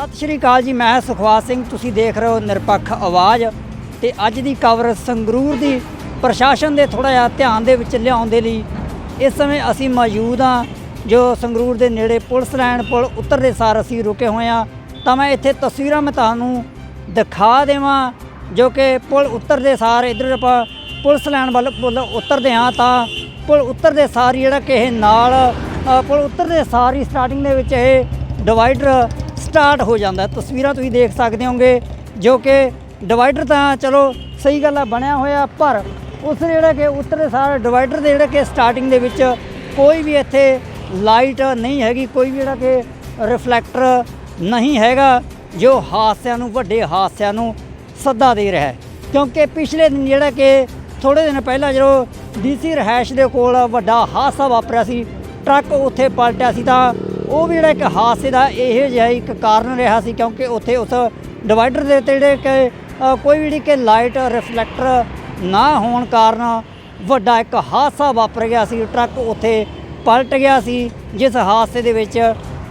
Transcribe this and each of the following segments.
ਸਤਿ ਸ਼੍ਰੀ ਅਕਾਲ ਜੀ, ਮੈਂ ਸੁਖਵਾਸ ਸਿੰਘ। ਤੁਸੀਂ ਦੇਖ ਰਹੇ ਹੋ ਨਿਰਪੱਖ ਆਵਾਜ਼ ਤੇ ਅੱਜ ਦੀ ਕਵਰ ਸੰਗਰੂਰ ਦੀ ਪ੍ਰਸ਼ਾਸਨ ਦੇ ਥੋੜਾ ਜਿਹਾ ਧਿਆਨ ਦੇ ਵਿੱਚ ਲਿਆਉਣ ਦੇ ਲਈ ਇਸ ਸਮੇਂ ਅਸੀਂ ਮੌਜੂਦ ਹਾਂ, ਜੋ ਸੰਗਰੂਰ ਦੇ ਨੇੜੇ ਪੁਲਿਸ ਲਾਈਨ ਪੁਲ ਉਤਰਦੇ ਸਾਰ ਅਸੀਂ ਰੁਕੇ ਹੋਏ ਹਾਂ। ਤਾਂ ਮੈਂ ਇੱਥੇ ਤਸਵੀਰਾਂ ਮੈਂ ਤੁਹਾਨੂੰ ਦਿਖਾ ਦੇਵਾਂ, ਜੋ ਕਿ ਪੁਲ ਉਤਰਦੇ ਸਾਰ ਇਧਰ ਆਪਾਂ ਪੁਲਿਸ ਲਾਈਨ ਵੱਲ ਪੁਲ ਉਤਰਦੇ ਹਾਂ ਤਾਂ ਪੁਲ ਉਤਰਦੇ ਸਾਰ ਜਿਹੜਾ ਕਿ ਇਹ ਨਾਲ ਪੁਲ ਉਤਰਦੇ ਸਾਰ ਹੀ ਸਟਾਰਟਿੰਗ ਦੇ ਵਿੱਚ ਇਹ ਡਿਵਾਈਡਰ ਸਟਾਰਟ ਹੋ ਜਾਂਦਾ ਤਸਵੀਰਾਂ ਤੁਸੀਂ ਦੇਖ ਸਕਦੇ ਹੋਗੇ ਜੋ ਕਿ ਡਿਵਾਈਡਰ ਤਾਂ ਚਲੋ ਸਹੀ ਗੱਲ ਆ, ਬਣਿਆ ਹੋਇਆ, ਪਰ ਉਸ ਜਿਹੜਾ ਕਿ ਉਤਰੇ ਸਾਰ ਡਿਵਾਈਡਰ ਦੇ ਜਿਹੜਾ ਕਿ ਸਟਾਰਟਿੰਗ ਦੇ ਵਿੱਚ ਕੋਈ ਵੀ ਇੱਥੇ ਲਾਈਟ ਨਹੀਂ ਹੈਗੀ, ਕੋਈ ਵੀ ਜਿਹੜਾ ਕਿ ਰਿਫਲੈਕਟਰ ਨਹੀਂ ਹੈਗਾ, ਜੋ ਹਾਦਸਿਆਂ ਨੂੰ, ਵੱਡੇ ਹਾਦਸਿਆਂ ਨੂੰ ਸੱਦਾ ਦੇ ਰਿਹਾ ਕਿਉਂਕਿ ਪਿਛਲੇ ਦਿਨ ਜਿਹੜਾ ਕਿ ਥੋੜੇ ਦਿਨ ਪਹਿਲਾਂ ਜਦੋਂ ਡੀਸੀ ਰਹਿਸ਼ ਦੇ ਕੋਲ ਵੱਡਾ ਹਾਦਸਾ ਵਾਪਰਿਆ ਸੀ, ਟਰੱਕ ਉੱਥੇ ਪਲਟਿਆ ਸੀ ਤਾਂ ਉਹ ਵੀ ਜਿਹੜਾ ਇੱਕ ਹਾਦਸੇ ਦਾ ਇਹ ਜਿਹਾ ਇੱਕ ਕਾਰਨ ਰਿਹਾ ਸੀ ਕਿਉਂਕਿ ਉੱਥੇ ਉਸ ਡਿਵਾਈਡਰ ਦੇ ਉੱਤੇ ਜਿਹੜੇ ਕਿ ਕੋਈ ਵੀ ਜਿਹੜੀ ਕਿ ਲਾਈਟ ਰਿਫਲੈਕਟਰ ਨਾ ਹੋਣ ਕਾਰਨ ਵੱਡਾ ਇੱਕ ਹਾਦਸਾ ਵਾਪਰ ਗਿਆ ਸੀ। ਟਰੱਕ ਉੱਥੇ ਪਲਟ ਗਿਆ ਸੀ, ਜਿਸ ਹਾਦਸੇ ਦੇ ਵਿੱਚ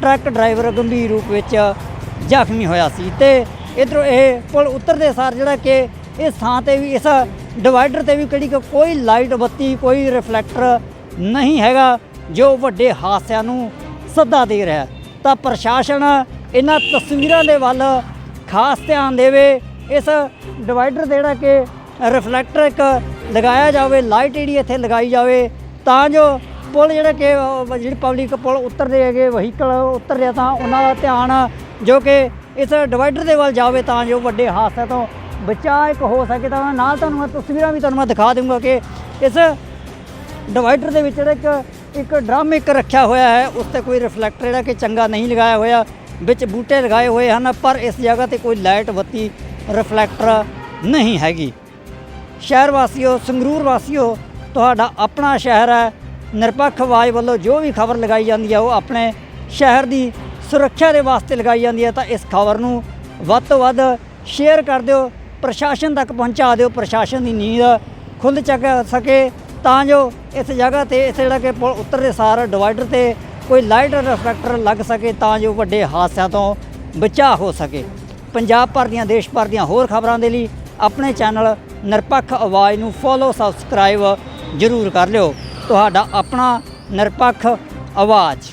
ਟਰੱਕ ਡਰਾਈਵਰ ਗੰਭੀਰ ਰੂਪ ਵਿੱਚ ਜ਼ਖਮੀ ਹੋਇਆ ਸੀ ਤੇ ਇਧਰੋਂ ਇਹ ਪੁਲ ਉਤਰਦੇ ਸਾਰ ਜਿਹੜਾ ਕਿ ਇਸ ਥਾਂ ਤੇ ਵੀ, ਇਸ ਡਿਵਾਈਡਰ ਤੇ ਵੀ ਕਿਹੜੀ ਕਿ ਕੋਈ ਲਾਈਟ ਬੱਤੀ, ਕੋਈ ਰਿਫਲੈਕਟਰ ਨਹੀਂ ਹੈਗਾ, ਜੋ ਵੱਡੇ ਹਾਦਸਿਆਂ ਨੂੰ ਸੱਦਾ ਦੇ ਰਿਹਾ ਤਾਂ ਪ੍ਰਸ਼ਾਸਨ ਇਹਨਾਂ ਤਸਵੀਰਾਂ ਦੇ ਵੱਲ ਖਾਸ ਧਿਆਨ ਦੇਵੇ। ਇਸ ਡਿਵਾਈਡਰ ਜਿਹੜਾ ਕਿ ਰਿਫਲੈਕਟਰ ਇੱਕ ਲਗਾਇਆ ਜਾਵੇ, ਲਾਈਟ ਜਿਹੜੀ ਇੱਥੇ ਲਗਾਈ ਜਾਵੇ, ਤਾਂ ਜੋ ਪੁਲ ਜਿਹੜਾ ਕਿ ਜਿਹੜੀ ਪਬਲਿਕ ਪੁਲ ਉਤਰਦੇ ਹੈਗੇ, ਵਹੀਕਲ ਉਤਰ ਰਿਹਾ ਤਾਂ ਉਹਨਾਂ ਦਾ ਧਿਆਨ ਜੋ ਕਿ ਇਸ ਡਿਵਾਈਡਰ ਦੇ ਵੱਲ ਜਾਵੇ ਤਾਂ ਜੋ ਵੱਡੇ ਹਾਦਸੇ ਤੋਂ ਬਚਾਅ ਇੱਕ ਹੋ ਸਕੇ। ਤਾਂ ਨਾਲ ਤੁਹਾਨੂੰ ਮੈਂ ਤਸਵੀਰਾਂ ਵੀ ਤੁਹਾਨੂੰ ਮੈਂ ਦਿਖਾ ਦੂੰਗਾ ਕਿ ਇਸ ਡਿਵਾਈਡਰ ਦੇ ਵਿੱਚ ਜਿਹੜਾ ਇੱਕ ਇੱਕ ਡਰਮ ਇੱਕ ਰੱਖਿਆ ਹੋਇਆ ਹੈ ਉਸ ਤੇ ਕੋਈ ਰਿਫਲੈਕਟਰ ਜਿਹੜਾ ਕਿ ਚੰਗਾ ਨਹੀਂ ਲਗਾਇਆ ਹੋਇਆ, ਵਿੱਚ ਬੂਟੇ ਲਗਾਏ ਹੋਏ ਹਨ, ਪਰ ਇਸ ਜਗ੍ਹਾ ਤੇ ਕੋਈ ਲਾਈਟ ਬੱਤੀ ਰਿਫਲੈਕਟਰ ਨਹੀਂ ਹੈਗੀ। ਸ਼ਹਿਰ ਵਾਸੀਓ, ਸੰਗਰੂਰ ਵਾਸੀਓ, ਤੁਹਾਡਾ ਆਪਣਾ ਸ਼ਹਿਰ ਹੈ। ਨਿਰਪੱਖ ਆਵਾਜ਼ ਵੱਲੋਂ ਜੋ ਵੀ ਖਬਰ ਲਗਾਈ ਜਾਂਦੀ ਹੈ, ਉਹ ਆਪਣੇ ਸ਼ਹਿਰ ਦੀ ਸੁਰੱਖਿਆ ਦੇ ਵਾਸਤੇ ਲਗਾਈ ਜਾਂਦੀ ਹੈ। ਤਾਂ ਇਸ ਖਬਰ ਨੂੰ ਵੱਧ ਤੋਂ ਵੱਧ ਸ਼ੇਅਰ ਕਰ ਦਿਓ, ਪ੍ਰਸ਼ਾਸਨ ਤੱਕ ਪਹੁੰਚਾ ਦਿਓ। ਪ੍ਰਸ਼ਾਸਨ ਦੀ ਨੀਂਦ ਖੁੱਲ੍ਹ ਚੱਕ ਸਕੇ। ਤਾਂ ਜੋ ਇਸ ਜਗ੍ਹਾ ਤੇ ਇਸ ਜਿਹੜਾ ਕਿ ਪੁਲ ਉਤਰਦੇ ਸਾਰ ਡਿਵਾਈਡਰ ਤੇ ਕੋਈ ਲਾਈਟ ਰਿਫਲੈਕਟਰ ਲੱਗ ਸਕੇ ਤਾਂ ਜੋ ਵੱਡੇ ਹਾਦਸਿਆਂ ਤੋਂ ਬਚਾਅ ਹੋ ਸਕੇ। ਪੰਜਾਬ ਭਰ ਦੀਆਂ, ਦੇਸ਼ ਭਰ ਦੀਆਂ ਹੋਰ ਖਬਰਾਂ ਦੇ ਲਈ ਆਪਣੇ ਚੈਨਲ ਨਿਰਪੱਖ ਆਵਾਜ਼ ਨੂੰ ਫੋਲੋ ਸਬਸਕ੍ਰਾਈਬ ਜ਼ਰੂਰ ਕਰ ਲਿਓ। ਤੁਹਾਡਾ ਆਪਣਾ ਨਿਰਪੱਖ ਆਵਾਜ਼।